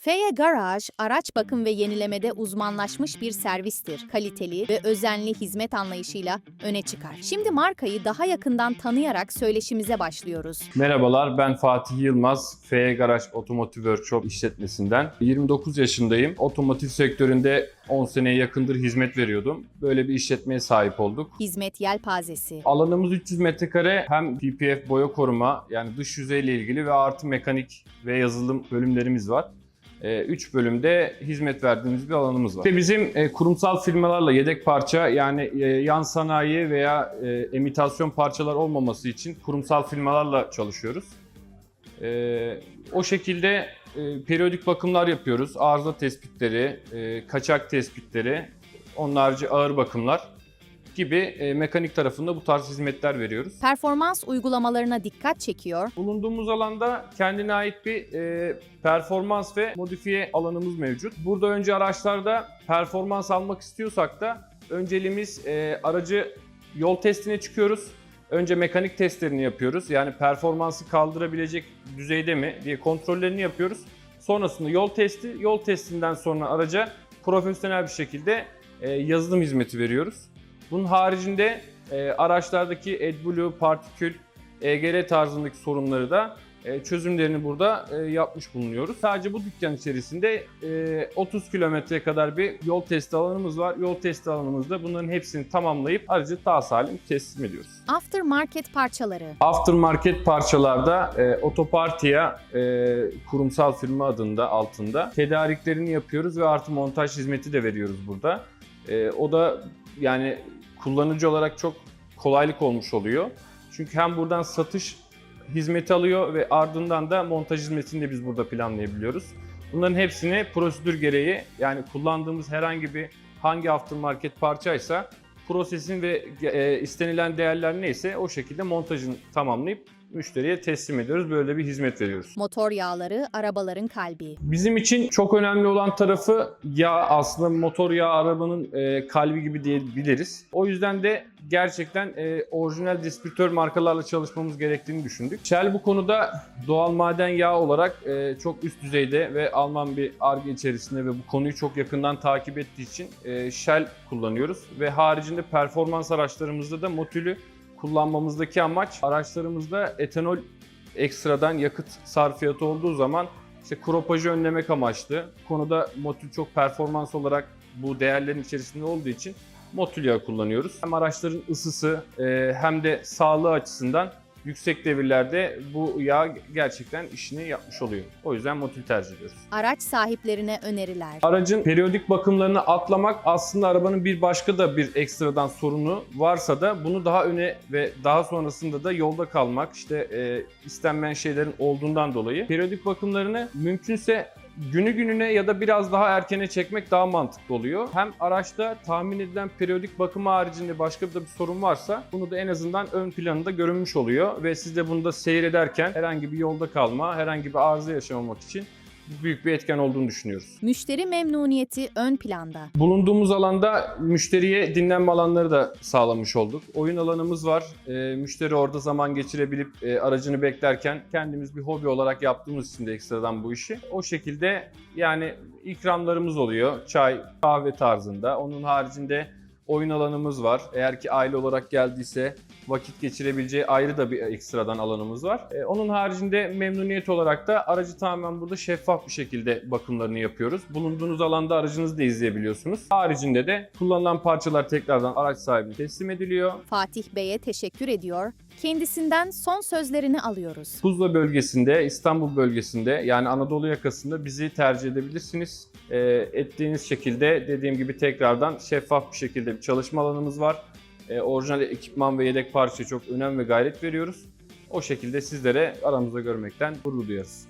Feye Garage, araç bakım ve yenilemede uzmanlaşmış bir servistir. Kaliteli ve özenli hizmet anlayışıyla öne çıkar. Şimdi markayı daha yakından tanıyarak söyleşimize başlıyoruz. Merhabalar ben Fatih Yılmaz. FE Garaj Otomotiv Workshop işletmesinden. 29 yaşındayım. Otomotiv sektöründe 10 seneye yakındır hizmet veriyordum. Böyle bir işletmeye sahip olduk. Hizmet yelpazesi. Alanımız 300 metrekare hem PPF boya koruma yani dış yüzeyle ilgili ve artı mekanik ve yazılım bölümlerimiz var. 3 bölümde hizmet verdiğimiz bir alanımız var. İşte bizim e, kurumsal firmalarla yedek parça yani e, yan sanayi veya e, emitasyon parçalar olmaması için kurumsal firmalarla çalışıyoruz. E, o şekilde periyodik bakımlar yapıyoruz. Arıza tespitleri, kaçak tespitleri, onun harici ağır bakımlar gibi e, mekanik tarafında bu tarz hizmetler veriyoruz. Performans uygulamalarına dikkat çekiyor. Bulunduğumuz alanda kendine ait bir e, performans ve modifiye alanımız mevcut. Burada önce araçlarda performans almak istiyorsak da önceliğimiz e, aracı yol testine çıkıyoruz. Önce mekanik testlerini yapıyoruz. Yani performansı kaldırabilecek düzeyde mi diye kontrollerini yapıyoruz. Sonrasında yol testi, yol testinden sonra araca profesyonel bir şekilde e, yazılım hizmeti veriyoruz. Bunun haricinde e, araçlardaki AdBlue, partikül, EGR tarzındaki sorunları da e, çözümlerini burada e, yapmış bulunuyoruz. Sadece bu dükkan içerisinde e, 30 kilometreye kadar bir yol testi alanımız var. Yol testi alanımızda bunların hepsini tamamlayıp aracı daha salim teslim ediyoruz. Aftermarket parçaları. Aftermarket parçalarda e, Otopartia e, kurumsal firma adında altında tedariklerini yapıyoruz ve artı montaj hizmeti de veriyoruz burada. E, o da yani kullanıcı olarak çok kolaylık olmuş oluyor. Çünkü hem buradan satış hizmeti alıyor ve ardından da montaj hizmetini de biz burada planlayabiliyoruz. Bunların hepsini prosedür gereği yani kullandığımız herhangi bir hangi aftermarket parçaysa prosesin ve e, istenilen değerler neyse o şekilde montajını tamamlayıp müşteriye teslim ediyoruz. Böyle bir hizmet veriyoruz. Motor yağları arabaların kalbi. Bizim için çok önemli olan tarafı yağ aslında motor yağı arabanın e, kalbi gibi diyebiliriz. O yüzden de gerçekten e, orijinal distribütör markalarla çalışmamız gerektiğini düşündük. Shell bu konuda doğal maden yağı olarak e, çok üst düzeyde ve Alman bir ARGE içerisinde ve bu konuyu çok yakından takip ettiği için e, Shell kullanıyoruz. Ve haricinde performans araçlarımızda da Motül'ü kullanmamızdaki amaç araçlarımızda etanol ekstradan yakıt sarfiyatı olduğu zaman işte kropajı önlemek amaçlı. Konuda Motul çok performans olarak bu değerlerin içerisinde olduğu için Motul yağı kullanıyoruz. Hem araçların ısısı e, hem de sağlığı açısından yüksek devirlerde bu yağ gerçekten işini yapmış oluyor. O yüzden Motul tercih ediyoruz. Araç sahiplerine öneriler. Aracın periyodik bakımlarını atlamak aslında arabanın bir başka da bir ekstradan sorunu varsa da bunu daha öne ve daha sonrasında da yolda kalmak işte e, istenmeyen şeylerin olduğundan dolayı periyodik bakımlarını mümkünse günü gününe ya da biraz daha erkene çekmek daha mantıklı oluyor. Hem araçta tahmin edilen periyodik bakım haricinde başka bir, bir sorun varsa bunu da en azından ön planında görünmüş oluyor ve siz de bunu da seyrederken herhangi bir yolda kalma, herhangi bir arıza yaşamamak için büyük bir etken olduğunu düşünüyoruz. Müşteri memnuniyeti ön planda. Bulunduğumuz alanda müşteriye dinlenme alanları da sağlamış olduk. Oyun alanımız var. E, müşteri orada zaman geçirebilip e, aracını beklerken kendimiz bir hobi olarak yaptığımız için de ekstradan bu işi. O şekilde yani ikramlarımız oluyor. Çay, kahve tarzında. Onun haricinde oyun alanımız var. Eğer ki aile olarak geldiyse vakit geçirebileceği ayrı da bir ekstradan alanımız var. Ee, onun haricinde memnuniyet olarak da aracı tamamen burada şeffaf bir şekilde bakımlarını yapıyoruz. Bulunduğunuz alanda aracınızı da izleyebiliyorsunuz. Haricinde de kullanılan parçalar tekrardan araç sahibine teslim ediliyor. Fatih Bey'e teşekkür ediyor. Kendisinden son sözlerini alıyoruz. Tuzla bölgesinde, İstanbul bölgesinde yani Anadolu yakasında bizi tercih edebilirsiniz. Ee, ettiğiniz şekilde dediğim gibi tekrardan şeffaf bir şekilde bir çalışma alanımız var. Ee, orijinal ekipman ve yedek parçaya çok önem ve gayret veriyoruz. O şekilde sizlere aramızda görmekten gurur duyarız.